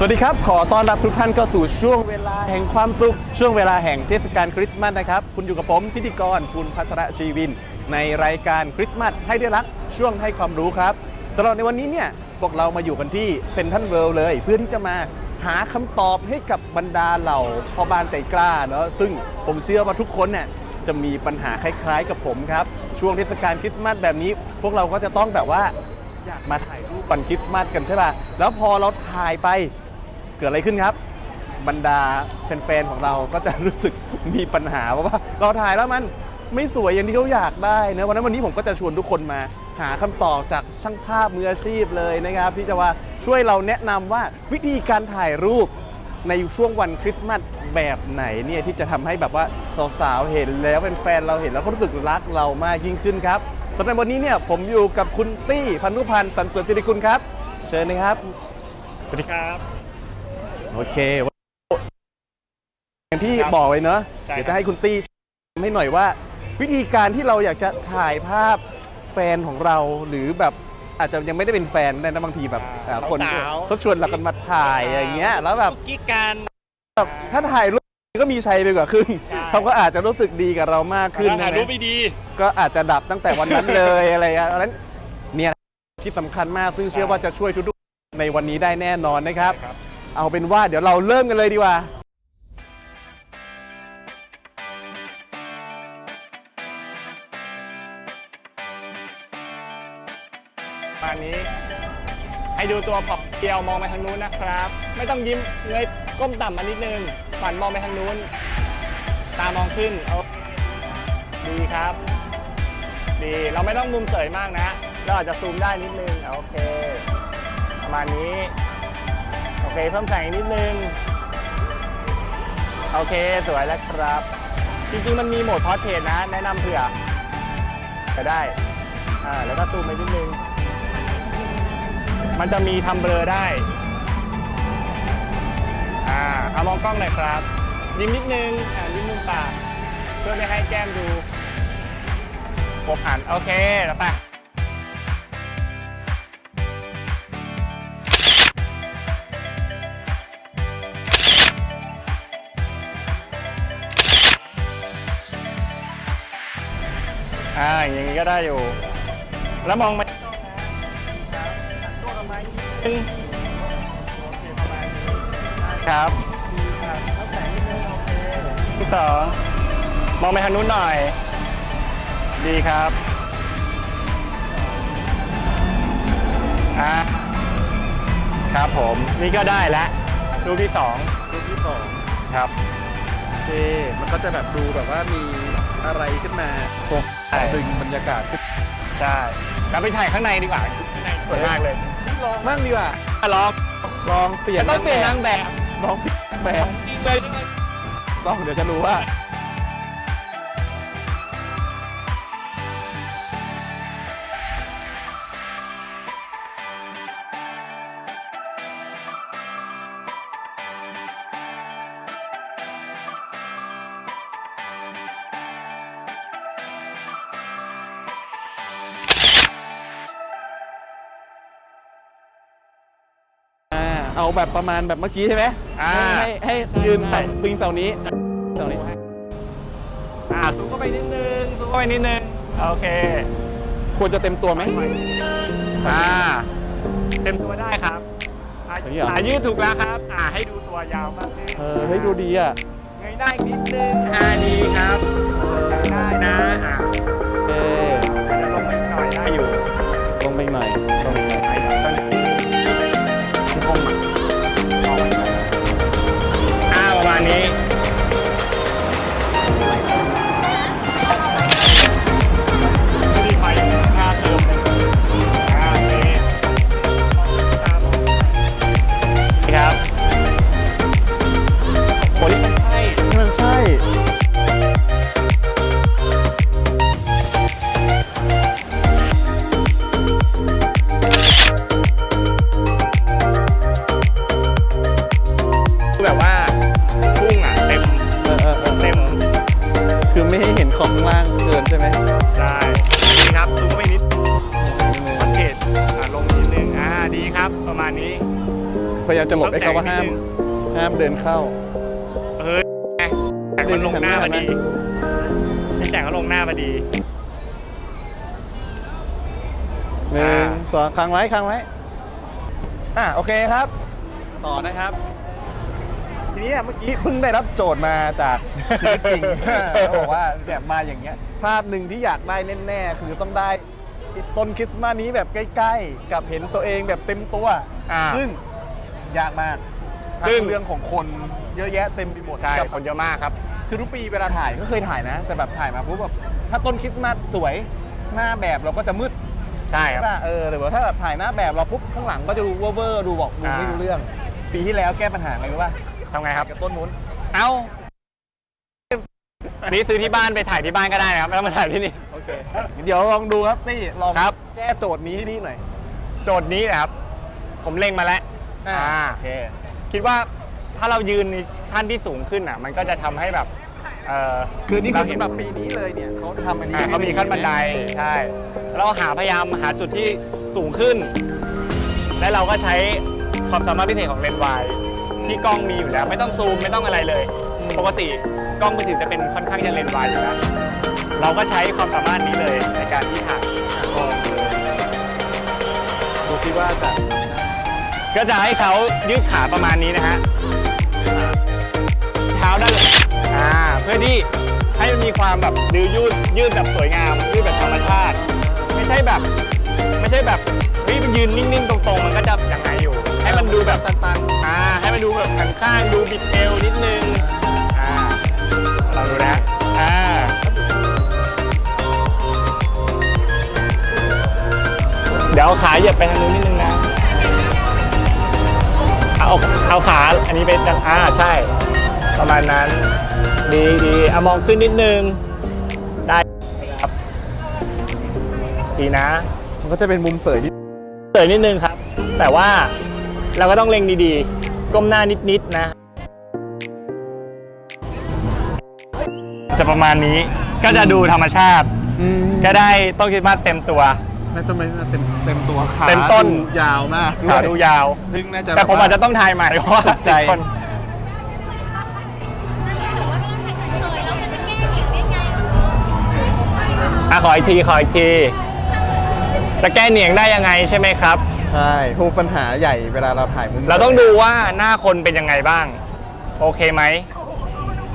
สวัสดีครับ ขอต้อนรับทุกท่านเข้าสู่ช่วงเวลาแห่งความสุข ช่วงเวลาแห่งเทศกาลคริสต์มาสนะครับ คุณอยู่กับผมทิติกรคุณพัทรชีวิน ในรายการคริสต์มาสให้ได้รักช่วงให้ความรู้ครับสำหรับในวันนี้เนี่ยพวกเรามาอยู่กันที่เซนทันเวิลด์เลย เพื่อที่จะมาหาคำตอบให้กับบรรดาเหล่าพ่อบ้านใจกล้าเนาะซึ่งผมเชื่อว่าทุกคนเนี่ยจะมีปัญหาคล้ายๆกับผมครับ ช่วงเทศกาลคริสต์มาสแบบนี้ พวกเราก็จะต้องแบบว่าอยากมาถ่ายรูปวันคริสต์มาสกันใช่ป่ะแล้วพอเราถ่ายไป เกิดอะไรขึ้นครับ บรรดาแฟนๆของเราก็จะรู้สึกมีปัญหาเพราะว่าเราถ่ายแล้วมันไม่สวยอย่างที่เขาอยากได้นะวันนั้นวันนี้ผมก็จะชวนทุกคนมาหาคำตอบจากช่างภาพมืออาชีพเลยนะครับที่จะว่าช่วยเราแนะนำว่าวิธีการถ่ายรูปในช่วงวันคริสต์มาสแบบไหนเนี่ยที่จะทำให้แบบว่าสาวๆเห็นแล้วเป็นแฟนเราเห็นแล้วก็รู้สึกรักเรามากยิ่งขึ้นครับสำหรับวันนี้เนี่ยผมอยู่กับคุณตี้พันธุพันธ์สันเสริญสิริกุลครับ เชิญนะครับ สวัสดีครับ โอเคอย่างที่บอกไว้เนอะใช่เดี๋ยวจะให้คุณตี้ทำให้หน่อยว่า วิธีการที่เราอยากจะถ่ายภาพแฟนของเราหรือแบบอาจจะยังไม่ได้เป็นแฟนได้นะบางทีแบบอ่าคนสาวๆเขาชวนเรากันมาถ่ายอย่างเงี้ย แล้วแบบกุ๊กกิ๊กกัน แบบถ้าถ่ายรูปก็มีชัยไปกว่าครึ่งใช่ เขาก็อาจจะรู้สึกดีกับเรามากขึ้นถ้าถ่ายใช่รูปไหมไม่ดี ก็อาจจะดับตั้งแต่วันนั้นเลยอะไรอย่างเงี้ยเพราะฉะนั้นเนี่ยที่สำคัญมากซึ่งเชื่อว่าจะช่วยทุกๆในวันนี้ได้แน่นอนนะครับครับ เอาเป็นว่าเดี๋ยวเราเริ่มกันเลยดีกว่ามานี้ ให้ดูตัวปอกเดียวมองไปทางนู้นนะครับ ไม่ต้องยิ้มเงยก้มต่ำมานิดนึงฝันมองไปทางนู้น ตามองขึ้นโอเคดีครับ ดีเราไม่ต้องมุมเสยมากนะ เราอาจจะซูมได้นิดนึงโอเค ประมาณนี้ เคเพิ่มแสงอีกนิดนึง โอเคสวยแล้วครับ จริงๆมันมีโหมดพอร์เทรตนะ แนะนำเผื่อจะได้ อ่า แล้วก็ซูมไปนิดนึง มันจะมีทำเบลอได้ อ่า เอามองกล้องหน่อยครับ ยิ้มนิดนึง อ่ายิ้มมุมปาก เพื่อไม่ให้แก้มดูครบหัน โอเค แล้วไป อ่าอย่างนี้ก็ได้อยู่ แล้วมองมาตัวกับไม้นิดนึงโอเคประมาณนี้ครับอ่าแล้วแสงนิดนึงโอเคที่สองมองไปทางนู้นหน่อย ดีครับอ่าครับผมนี่ก็ได้แล้วรูปที่สองรูปที่สองครับ โอเค มันก็จะแบบดูแบบว่ามีอะไรขึ้นมา ใช่ ดึงบรรยากาศขึ้นใช่เราไปถ่ายข้างในดีกว่าข้างในสวยมากเลยลองบ้างดีกว่าอะลองลองเปลี่ยนต้องเปลี่ยนนางแบบลองเปลี่ยนนางแบบจริงเลยลองเดี๋ยวจะรู้ว่า เอาแบบประมาณแบบเมื่อกี้ใช่ไหมอ่าให้ให้ให้ยืนแบบสปริงเสานี้เสานี้อ่าซูมเข้าไปนิดนึงซูมเข้าไปนิดนึงโอเค ควรจะเต็มตัวไหมอ่าเต็มตัวได้ครับอ่าอย่างนี้เหรออ่ายืดถูกแล้วครับ อ่าให้ดูตัวยาวมากขึ้นเออให้ดูดีอะเงยได้าอีกนิดนึงอ่าดีครับ แบบว่าพุ่งอะเต็มเออเออเออเต็มคือไม่ให้เห็นของข้างล่างเกินใช่ไหมใช่ดีครับซูมเข้าไปนิดสังเกตอ่าลงนิดนึงอ่าดีครับ ประมาณนี้ พยายามจะหลบไอ้คำว่าห้าม ห้ามเดินเข้า เฮ้ยแสงมันลงหน้าพอดีไอ้แสงก็ลงหน้าพอดีหนึ่งอ่าสองค้างไว้ค้างไว้ อะโอเคครับ ต่อนะครับ ทีนี้เมื่อกี้เพิ่งได้รับโจทย์มาจากชีวิตจริง เขาบอกว่าแบบมาอย่างเงี้ย ภาพหนึ่งที่อยากได้แน่ๆคือต้องได้ต้นคริสต์มาสนี้แบบใกล้ๆ กับเห็นตัวเองแบบเต็มตัว อ่าซึ่งยากมากซึ่ง ทั้เรื่องของคนเยอะแยะเต็มไปหมดใช่กับคนเยอะมากครับ คือทุกปีเวลาถ่ายก็เคยถ่ายนะ แต่แบบถ่ายมาปุ๊บแบบถ้าต้นคริสต์มาสสวยหน้าแบบเราก็จะมืด ใช่ครับป่ะเออแต่ว่าถ้าแบบถ่ายหน้าแบบเราปุ๊บข้างหลังก็จะดูเวอร์เวอร์ดูบอกดูอ่า ไม่รู้เรื่อง ปีที่แล้วแก้ปัญหาอะไรรู้ป่ะ ทำไงครับ กับต้นนู้นเอ้าอันนี้ซื้อที่บ้านไปถ่ายที่บ้านก็ได้นะครับไม่ต้องมาถ่ายที่นี่ โอเคเดี๋ยวลองดูครับตี้ลองครับ แก้โจทย์นี้ให้นี่หน่อยโจทย์นี้นะครับ ผมเล็งมาแล้ว อ่าอ่าโอเค คิดว่าถ้าเรายืนในขั้นที่สูงขึ้นอะ มันก็จะทำให้แบบ เออคือนี่คือเราเห็นสำหรับปีนี้เลยเนี่ยเขาทำอันนี้อ่าเขามีขั้นบันได ใช่ เราหาพยายามหาจุดที่สูงขึ้น และเราก็ใช้ความสามารถพิเศษของเลนส์วาย ที่กล้องมีอยู่แล้ว ไม่ต้องซูมไม่ต้องอะไรเลย ปกติกล้องมือถือจะเป็นค่อนข้างจะเลนส์วายอยู่แล้วเราก็ใช้ความสามารถนี้เลยในการที่ถ่ายอะลองเลยดูคิดว่าจะก็จะให้เขายืดขาประมาณนี้นะฮะเท้าด้านหลังอ่าเพื่อที่ให้มันมีความแบบดื้อยืดยืดแบบสวยงามยืดแบบธรรมชาติ ไม่ใช่แบบ ไม่ใช่แบบเฮ้ยมันยืนนิ่งๆ ตรงๆ มันก็จะยังไงอยู่ ให้มันดูแบบตันอ่าให้มัน ดูแบบข้างๆดูบิดเอวนิดนึง อ่าลองดูนะ อ่า เดี๋ยวเอาขาเหยียบไปทางนู้นนิดนึงนะ เอาเอาขาอันนี้ไปจังอ่าใช่ ประมาณนั้น ดีดีเอามองขึ้นนิดนึง ได้ครับดีนะๆมันก็จะเป็นมุมเสยที่เตยนิดนึงครับ แต่ว่าเราก็ต้องเล็งดีๆ ก้มหน้านิดๆนะ จะประมาณนี้ก็จะดูธรรมชาติก็ได้ต้องคิดมาสเต็มตัวไม่ต้องไม่เต็มเต็มตัวขาเต็มต้น ดูยาวมากขาดูยาว ซึ่งน่าจะแต่ผมบบว่อาจจะต้องทายใหม่เพราะว่าตกใจคนอะขออีกทีขออีกที จะแก้เหนียงได้ยังไงใช่ไหมครับ ใช่ทุกปัญหาใหญ่เวลาเราถ่ายมุมเราต้องดูว่าหน้าคนเป็นยังไงบ้าง โอเคไหม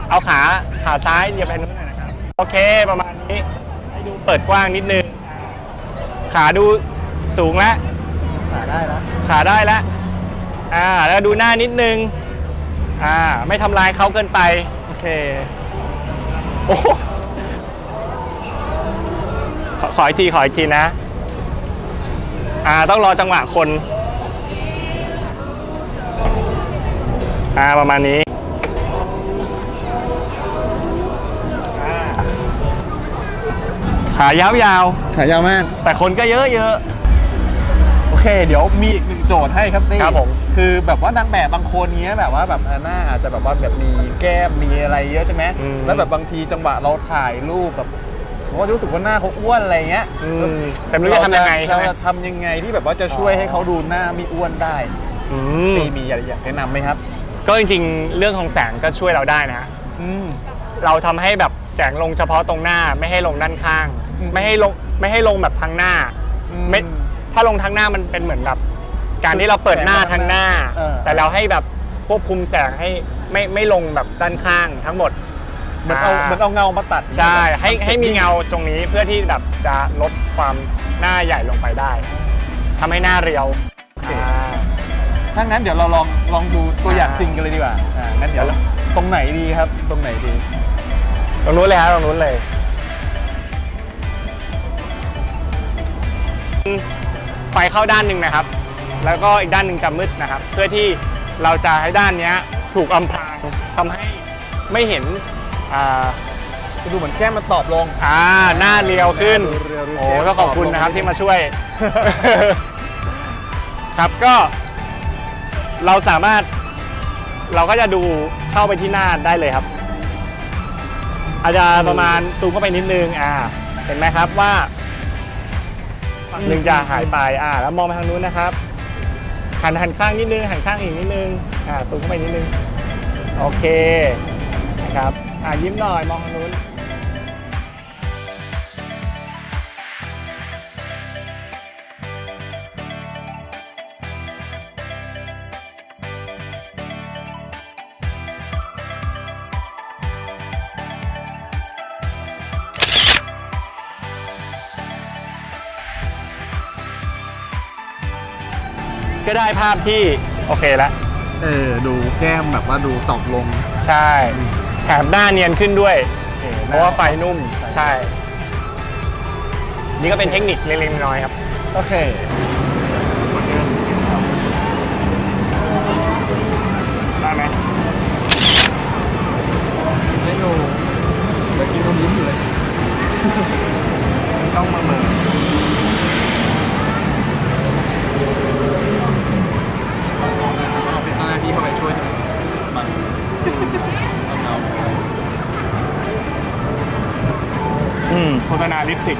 เอาขาขาซ้ายเหยียบไปนู้นหน่อยนะครับ โอเคประมาณนี้ ให้ดูเปิดกว้างนิดนึง ขาดูสูงแล้วขาได้แล้วขาได้แล้วอ่า แล้วดูหน้านิดนึง อ่า ไม่ทำลายเขาเกินไป โอเค โอ้โหขอขออีกที ขออีกทีนะ อ่าต้องรอจังหวะคนอ่าประมาณนี้อ่าขายาวขายาวมากๆแต่คนก็เยอะเยอะโอเค เดี๋ยวมีอีกหนึ่งโจทย์ให้ครับนี่ครับผมคือแบบว่านางแบบบางคนเงี้ยแบบว่าแบบเออหน้าอาจจะแบบว่าแบบมีแก้มมีอะไรเยอะใช่ไหมอืมแล้วแบบบางทีจังหวะเราถ่ายรูปแบบ ผมก็รู้สึกว่าหน้าเขาอ้วนอะไรเงี้ยอืมแต่ไม่รู้จะทำยังไงใช่เราไหมจะทำยังไงที่แบบว่าจะช่วยให้เขาดูหน้าไม่อ้วนได้อืมมีมีอยากอยากแนะนำไหมครับ ก็จริงๆ เรื่องของแสงก็ช่วยเราได้นะ อืม เราทำให้แบบแสงลงเฉพาะตรงหน้าไม่ให้ลงด้านข้าง อืมไม่ให้ลงไม่ให้ลงแบบทางหน้าอืมไม่ถ้าลงทางหน้ามันเป็นเหมือนแบบการที่เราเปิดหน้าทางหน้า เออ แต่เราให้แบบควบคุมแสงให้ไม่ไม่ลงแบบด้านข้างทั้งหมด เหมันเอาอ่าเหมันเอาเงามาตัดใช่ให้ให้มีเงาตรงนี้เพื่อที่แบบจะลดความหน้าใหญ่ลงไปได้ทำให้หน้าเรียวอ่าถ้างั้นเดี๋ยวเราลองลองดูตัวอย่างจริงกันเลยดีกว่าอ่างั้นเดี๋ยวตรงไหนดีครับ ตรงไหนดีตรงนู้นเลยครับตรงนู้นเลยไฟเข้าด้านหนึ่งนะครับ แล้วก็อีกด้านหนึ่งจะมืดนะครับ เพื่อที่เราจะให้ด้านเนี้ยถูกอำพรางทำให้ไม่เห็น อ่าจะดูเหมือนแก้มมันตอบลง อ่าหน้าเรียวขึ้น เรียวๆโอ้เรียวๆก็ขอบคุณนะครับที่มาช่วย ครับก็เราสามารถเราก็จะดูเข้าไปที่หน้าได้เลยครับ อาจจะประมาณซูมเข้าไปนิดนึงอ่า เห็นไหมครับว่าฝั่งหนึ่งจะหายไปอ่า แล้วมองไปทางนู้นนะครับหันหันข้างนิดนึงหันข้างอีกนิดนึงอ่าซูมเข้าไปนิดนึง โอเคนะครับ อ่ายิ้มหน่อยมองทางนู้นก็ได้ภาพที่ โอเคแล้ว เออ ดูแก้มแบบว่าดูตกลง ใช่ แถมหน้าเนียนขึ้นด้วยเพราะว่าไฟนุ่มใช่ นี่ก็เป็นเทคนิคเล็กๆน้อยๆครับ โอเคได้ไหมไม่ดูเมื่อกี้เรายิ้มอยู่เลย ต้องมาเบิร์เร โฆษณาลิปสติก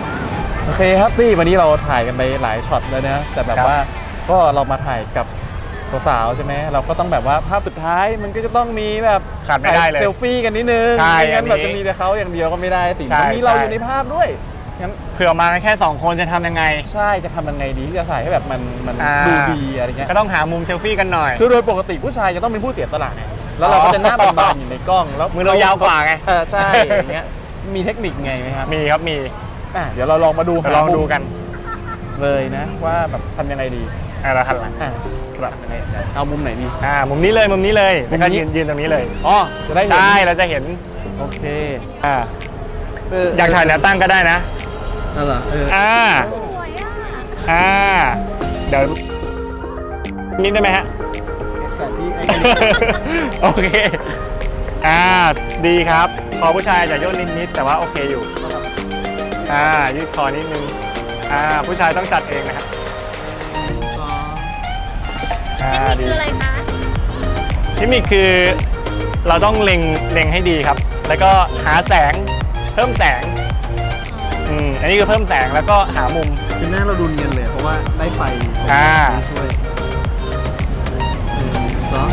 โอเคครับตี้วันนี้เราถ่ายกันไปหลายช็อตแล้วนะแต่แบบครับว่าก็เรามาถ่ายกับสาวๆใช่ไหมเราก็ต้องแบบว่าภาพสุดท้ายมันก็จะต้องมีแบบขาดไม่ได้เลยเซลฟี่กันนิดนึงใช่ไม่งั้นอันนี้แบบจะมีแต่เขาอย่างเดียวก็ไม่ได้สิใช่มันมีเราใช่อยู่ในภาพด้วยงั้นเผื่อมากันแค่ 2 คนจะทำยังไง ใช่จะทำยังไงดีที่จะถ่ายให้แบบมันมันอ่าดูดีอะไรเงี้ยก็ต้องหามุมเซลฟี่กันหน่อยคือโดยปกติผู้ชายจะต้องเป็นผู้เสียสละไงแล้วเราอ๋อก็จะหน้าบานๆอยู่ในกล้องแล้วมือเรายาวกว่าไงเออใช่อย่างเงี้ยมีเทคนิคไงไหมครับมีครับมี อะเดี๋ยวเราลองมาดูเดี๋ยวลองหามุมดูกันเลยนะว่าแบบทำยังไงดีอะเราหันหลังอะครับเอามุมไหนดี อ่ามุมนี้เลยมุมนี้เลยมุแล้วมก็นี้ยืนยืนตรงนี้เลยอ๋อจะได้เห็นใช่เราจะเห็นโอเคอ่าอยากถ่ายแนวตั้งก็ได้นะนั่นเหรอเอออ่าสวยอะอ่าเดี๋ยวนิดได้ไหมฮะ แต่ที่ไอ้ โอเค อ่า ดีครับคอผู้ชายจะย่นนิดๆ แต่ว่าโอเคอยู่ อ่ายืดคอนิดนึงอ่าผู้ชายต้องจัดเองนะครับอ่าเทคนิคดีคืออะไรคะ เทคนิคคือเราต้องเล็งเล็งให้ดีครับ แล้วก็หาแสงเพิ่มแสงอืมอันนี้คือเพิ่มแสงแล้วก็หามุม คือหน้าเราดูเนียนเลยเพราะว่าได้ไฟอ่า ช่วยหนึ่งสอง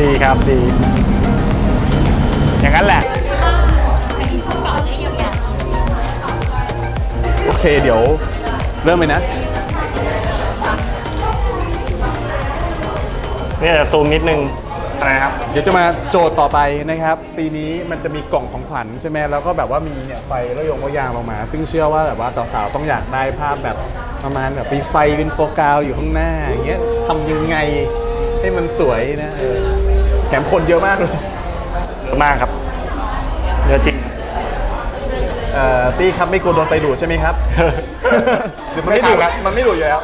ดีครับดี อย่างนั้นแหละ เคเดี๋ยวเริ่มเลยนะเนี่ยจะซูมนิดนึงอะไรนะครับ เดี๋ยวจะมาโจทย์ต่อไปนะครับ ปีนี้มันจะมีกล่องของขวัญใช่ไหมแล้วก็แบบว่ามีเนี่ยไฟระยงระยางลงมา ซึ่งเชื่อว่าแบบว่าสาวๆต้องอยากได้ภาพแบบประมาณแบบมีไฟเป็นโฟกัสอยู่ข้างหน้าอย่างเงี้ยทำยังไงให้มันสวยนะเออแถมคนเยอะมากเลย เยอะมากครับเยอะจริง เอ่อตี้ครับไม่กลัวโดนไฟดูดใช่ไหมครับเดี๋ยวมันไม่ดูดครับ มันไม่ดูดอยู่แล้ว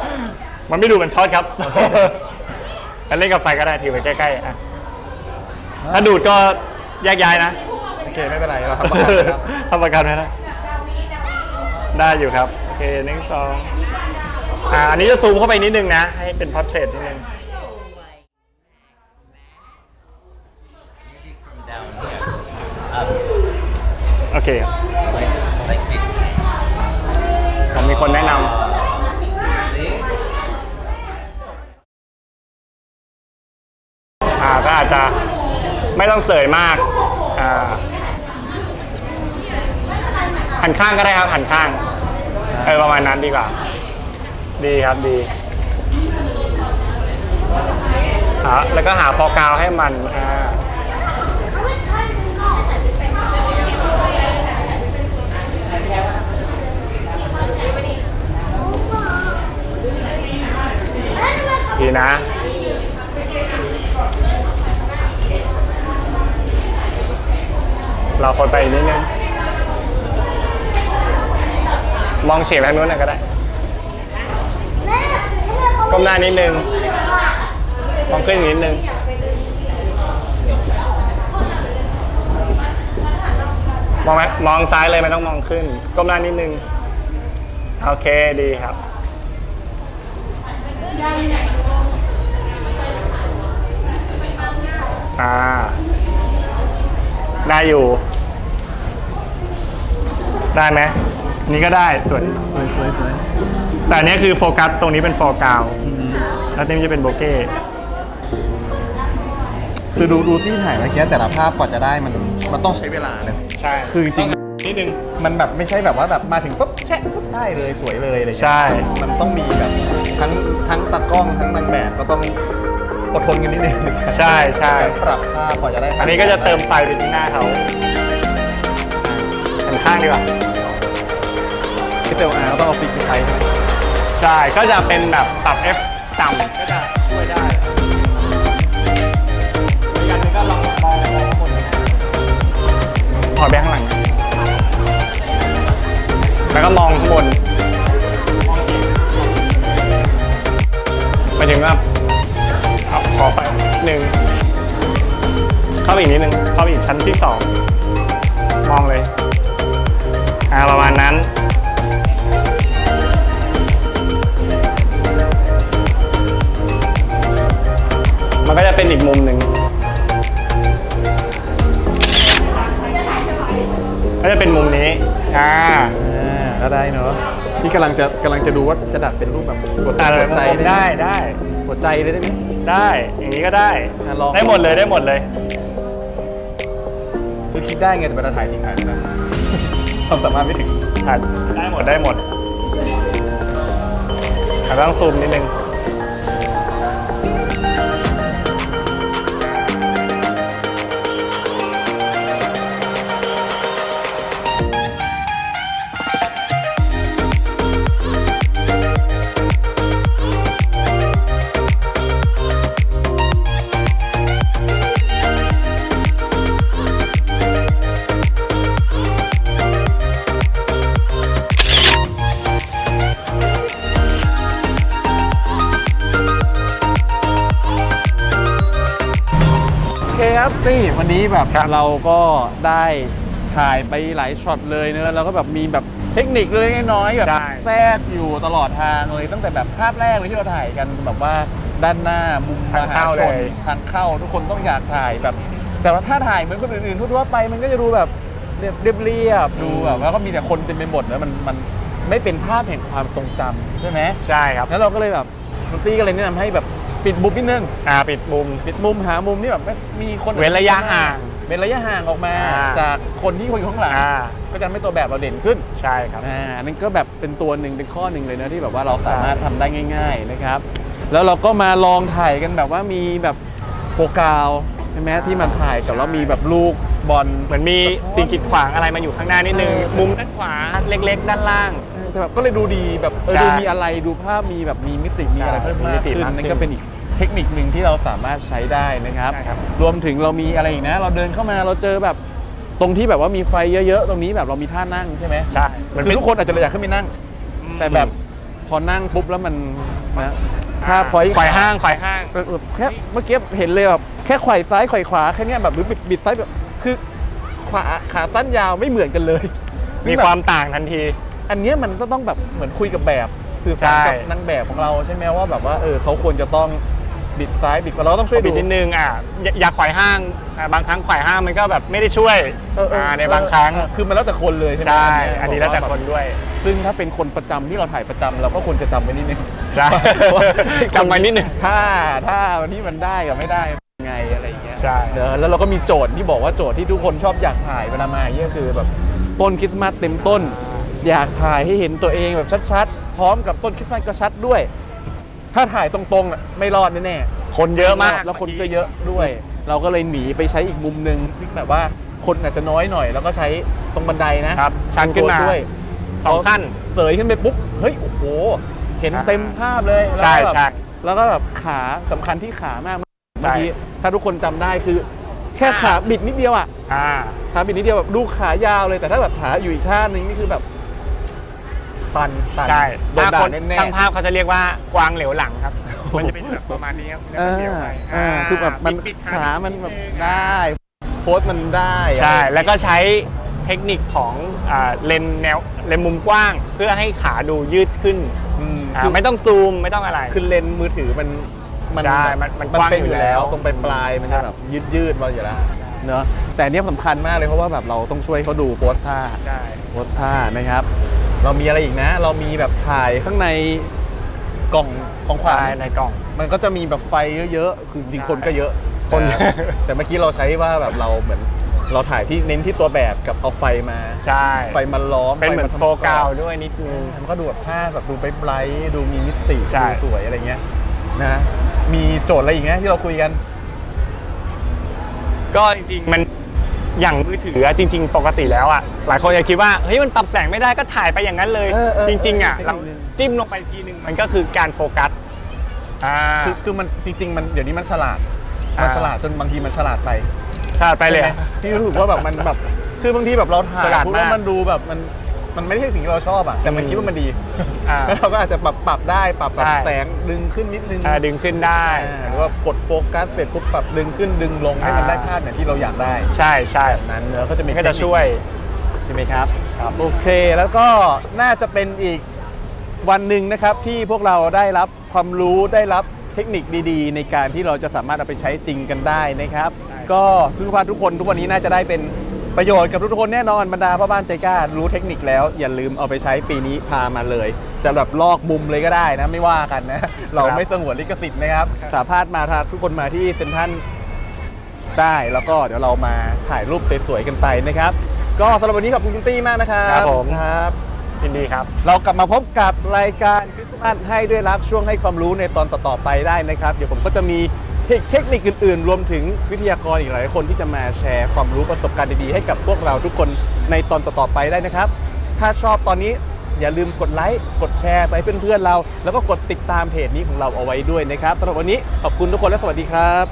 มันไม่ดูมันช็อตครับแล้วเล่นกับไฟก็ได้ถือไปใกล้ๆอะถ้าดูดก็แยกย้ายนะ โอเคไม่เป็นไรเราทำประกันนะครับทำประกันไว้นะ ได้อยู่ครับ โอเคหนึ่งสองอ่าอันนี้จะซูมเข้าไปนิดนึงนะ ให้เป็นพอร์เทรตนิดนึงโอเค มมีคนแนะนำอ่าก็อาจจะไม่ต้องเสยมากอ่าหันข้างก็ได้ครับหันข้างเออประมาณนั้นดีกว่า ดีครับดีหาแล้วก็หาฟอกาวให้มันอ่า ดีนะ เราคนไปอีกนิดนึง มองเฉียงทางนู้นหน่อยก็ได้ ก้มหน้านิดนึง มองขึ้นอีกนิดนึงมองไหมมองซ้ายเลยไม่ต้องมองขึ้น ก้มหน้านิดนึง โอเคดีครับ อ่า ได้อยู่ ได้ไหมนี่ก็ได้ส่วนสวยสวยสวยแต่อันนี้คือโฟกัสตรงนี้เป็นโฟกาวอืมแล้วนี่มันจะเป็นโบเก้คือดูดูที่ถ่ายเมื่อกี้แต่ละภาพกว่าจะได้มันมันต้องใช้เวลาเลยใช่คือจริงนิดนึงมันแบบไม่ใช่แบบว่าแบบมาถึงปุ๊บแชะปุ๊บได้เลยสวยเลยอะไรอย่างเงี้ยใช่ มันต้องมีแบบทั้งทั้งตากล้องทั้งนางแบบก็ต้อง อดทนกันนิดนึงใช่ใช่การปรับภาพกว่าจะได้ภาพอันนี้ก็จะเติมไฟไปที่หน้าเขาหันข้างดีกว่าที่เซลอาร์ต้องเอาฟิกไปใช้ใช่ไหมใช่ก็จะเป็นแบบปรับ F ต่ำก็จะช่วยได้อีกอันหนึงก็ลองมองมองข้างบนนะถอยไปข้างหลังนะแล้วก็มองข้างบนมองอีกไปถึงว่าเอาขอไปนิดนึงเข้าไปอีกนิดนึงเข้าไปอีกชั้นที่สองมองเลยอ่าประมาณนั้นมันก็จะเป็นอีกมุมหนึ่งก็จะเป็นมุมนี้ อ่าอ่าก็ได้เนอะพี่กำลังจะกำลังจะดูว่าจะดัดเป็นรูปแบบหัวอ่าหัวใจได้ได้ หัวใจเลยได้ไหม ได้ อย่างนี้ก็ได้ อะลอง ได้หมดเลยได้หมดเลย คือคิดได้ไงแต่เวลาถ่ายจริงถ่ายไม่ได้ความสามารถไม่ถึง อะได้หมดได้หมดแต่ต้องซูมนิดนึง คครับนี่วันนี้แบบครับ เราก็ได้ถ่ายไปหลายช็อตเลยเนอะแล้วก็แบบมีแบบเทคนิคเลยน้อยๆแบบ ใช่ แทรกอยู่ตลอดทางเลยตั้งแต่แบบภาพแรกเลยที่เราถ่ายกันแบบว่าด้านหน้ามุมทางเข้าหชนเลยทางเข้าทุกคนต้องอยากถ่ายแบบ แต่ว่าถ้าถ่ายเหมือนคนอื่นๆทั่วๆไปมันก็จะดูแบบเรียบเรียบๆดูแบบแล้วก็มีแต่คนเต็มไปหมดแล้วมันมันไม่เป็นภาพแห่งความทรงจำใช่ไหมใช่ครับ แล้วเราก็เลยแบบนุตตี้ก็เลยแนะนำให้แบบ ปิดมุมนิดนึงอ่าปิดมุม ปิดมุมหามุมที่แบบไม่มีคนเว้นระยะห่างเว้นระยะห่างออกมา อ่า จากคนที่คนอยู่ข้างหลังอ่าก็จะทำให้ตัวแบบเราเด่นขึ้นใช่ครับ อ่านั่นก็แบบเป็นตัวหนึ่งเป็นข้อหนึ่งเลยนะที่แบบว่าเราสามารถทำได้ง่าย ๆนะครับ แล้วเราก็มาลองถ่ายกันแบบว่ามีแบบโฟกัสใช่ไหมที่มาถ่ายกับใช่แล้วมีแบบลูกบอล เหมือนมีสิ่งกีดขวางอะไรมาอยู่ข้างหน้านิดนึง เออ มุมด้านขวาเล็กๆ ด้านล่างแต่แบบก็เลยดูดีแบบเออใช่ดูมีอะไรดูภาพมีแบบมีมิติมีอะไรใช่เพิ่มมากมีมิติขึ้นมากขึ้น นั่นก็เป็นอีกเทคนิคหนึ่งที่เราสามารถใช้ได้นะครับใช่ครับ รวมถึงเรามีอะไรอีกนะ เราเดินเข้ามาเราเจอแบบตรงที่แบบว่ามีไฟเยอะๆ ตรงนี้แบบเรามีท่านั่งใช่ไหมใช่คือทุกคนอาจจะอยากขึ้นไปนั่ง แต่แบบพอนั่งปุ๊บแล้วมันนะค่าพอยไขว่ห้างไขว่ห้างแบบแค่เมื่อกี้เห็นเลยแบบแค่ไขว่ซ้ายไขว่ขวาแค่เนี้ยแบบหรือบิดบิดซ้ายแบบคือขวาขาสั้นยาวไม่เหมือนกันเลยมีความต่างทันที อันเนี้ยมันก็ต้องแบบเหมือนคุยกับแบบสื่อสารกับใช่นางแบบของเราใช่ไหมว่าแบบว่าเออเขาควรจะต้อง บิดซ้ายบิดขวาเราก็ต้องช่วยบิดูดนิดนึงอะอย่าอย่าไขว่ห้างอะบางครั้งไขว่ห้างมันก็แบบไม่ได้ช่วยเออเอออ่าในบางครั้งเออคือมันแล้วแต่คนเลยใช่ไหมใช่เยอันนี้แล้วแต่บกาคนด้วย ซึ่งถ้าเป็นคนประจำที่เราถ่ายประจำเราก็ควรจะจำไว้นิดนึงใช่ว่าจำไว้นิดนึงถ้าถ้าวันนี้มันได้กับไม่ได้ยังไงอะไรอย่างเงี้ยใช่ เนอะแล้วเราก็มีโจทย์ที่บอกว่าโจทย์ที่ทุกคนชอบอยากถ่ายเวลามาเยอะคือแบบต้นคริสต์มาสเต็มต้น อยากถ่ายให้เห็นตัวเองแบบชัดๆ พร้อมกับต้นคริสต์มาสก็ชัดด้วย ถ้าถ่ายตรงๆอะไม่รอดแน่ๆคนเยอะมากแล้วคนก็เยอะด้วย เราก็เลยหนีไปใช้อีกมุมหนึ่งที่แบบว่าคนอาจจะน้อยหน่อย แล้วก็ใช้ตรงบันไดนะครับ ชันขึ้นมาด้วยสองขั้น เสยขึ้นไปปุ๊บเฮ้ยโอ้โหเห็นอ่า เต็มภาพเลยใช่แล้วก็แบบใช่ แล้วก็แบบขาสำคัญที่ขามากใช่เมื่อกี้ถ้าทุกคนจำได้คือ แค่ขาบิดนิดเดียวอะ อ่า ขาบิดนิดเดียวแบบดูขายาวเลยแต่ถ้าแบบขาอยู่อีกท่านึงนี่คือแบบ ตันตันใช่โดนถ้าด่าคนแน่ๆ ช่างภาพเขาจะเรียกว่ากวางเหลวหลังครับ มันจะเป็นแบบประมาณนี้ครับแล้วอ่าก็เดี่ยวไปอ่าคือแบบมันปิดๆขามันแบบได้ โพสต์มันได้ใช่อะไรแล้วก็ใช้เทคนิคของอ่าเลนส์แนวเลนส์มุมกว้าง เพื่อให้ขาดูยืดขึ้นอืมอ่าคือไม่ต้องซูมไม่ต้องอะไร คือเลนส์มือถือมันใช่มันมันกว้างเป็นออยู่ยู่แล้แล้ว ว ตรงปลายปลายๆมันใช่จะแบบยืดยืดๆมาอยู่แล้วเนอะแต่อันเนี้ยสำคัญมากเลยเพราะว่าแบบเราต้องช่วยเขาดูโพสท่า ใช่ โพสท่านะครับ เรามีอะไรอีกนะ เรามีแบบถ่ายข้างในกล่องของขวัญในกล่อง มันก็จะมีแบบไฟเยอะๆ คือจริงๆคนก็เยอะคน แต่แต่เมื่อกี้เราใช้ว่าแบบเราเหมือนเราถ่ายที่เน้นที่ตัวแบบกับเอาไฟมา ใช่ไฟมันล้อมเป็นเหมือนไฟาโฟทำกาวรอบด้วยนิดนึง มันก็ดูแบบภาพแบบดูไบรท์ๆดูมีมิติใช่ ดูสวยอะไรเงี้ยนะมีโจทย์อะไรอีกไหมที่เราคุยกัน ก็จริงๆมัน อย่างมือถืออะจริง ๆ ปกติแล้วอะหลายคนจะคิดว่าเฮ้ยมันปรับแสงไม่ได้ก็ถ่ายไปอย่างนั้นเลย เออเออจริงๆอะเออ เราจิ้มลงไปทีนึงมันก็คือการโฟกัสอ่า คือคือมันจริงๆมันเดี๋ยวนี้มันฉลาด มันอ่า ฉลาดจนบางทีมันฉลาดไปชาติไปเลยใช่หมพี่รู้สึกว่าแบบมันแบบคือบางทีแบบเราถ่ายฉลาดปุ๊บแล้วมากมันดูแบบมัน มันไม่ใช่สิ่งที่เราชอบอะแต่มันอืมคิดว่ามันดีอ่า แล้วเราก็อาจจะปรับปรับได้ปรับปรับใช่ แสงดึงขึ้นนิดนึงอ่าดึงขึ้นได้ อ่าหรือว่ากดโฟกัสเสร็จปุ๊บปรับดึงขึ้นดึงลงให้มันอ่า ได้ภาพอย่างที่เราอยากได้ใช่ใช่แบบนั้นเนอะก็จะมี มันก็จะช่วย ใช่ไหมครับ ครับโอเค แล้วก็น่าจะเป็นอีกวันหนึ่งนะครับที่พวกเราได้รับความรู้ได้รับเทคนิคดีๆ ในการที่เราจะสามารถเอาไปใช้จริงกันได้นะครับก็ทุกท่านทุกคนทุกวันนี้น่าจะได้เป็น ประโยชน์กับทุกคนแน่นอนบรรดาพ่อบ้านใจกล้ารู้เทคนิคแล้ว อย่าลืมเอาไปใช้ปีนี้พามาเลย จะแบบลอกมุมเลยก็ได้นะ ไม่ว่ากันนะ เราไม่สงวนลิขสิทธิ์นะครับ สามารถมาทาทุกคนมาที่เซ็นทรัลได้แล้วก็เดี๋ยวเรามาถ่ายรูปสวยๆกันไปนะครับ ก็สำหรับวันนี้ขอบคุณคุณตี้มากนะครับครับผม ครับยินดีครับ เรากลับมาพบกับรายการคริสต์มาสให้ด้วยรักช่วงให้ความรู้ในตอนต่อๆไปได้นะครับ เดี๋ยวผมก็จะมี เทคนิคอื่นๆ รวมถึงวิทยากรอีกหลายคนที่จะมาแชร์ความรู้ประสบการณ์ดีๆ ให้กับพวกเราทุกคนในตอนต่อๆไปได้นะครับ ถ้าชอบตอนนี้อย่าลืมกดไลค์ กดแชร์ไปให้เพื่อนๆเรา แล้วก็กดติดตามเพจนี้ของเราเอาไว้ด้วยนะครับสำหรับวันนี้ขอบคุณทุกคนและสวัสดีครับ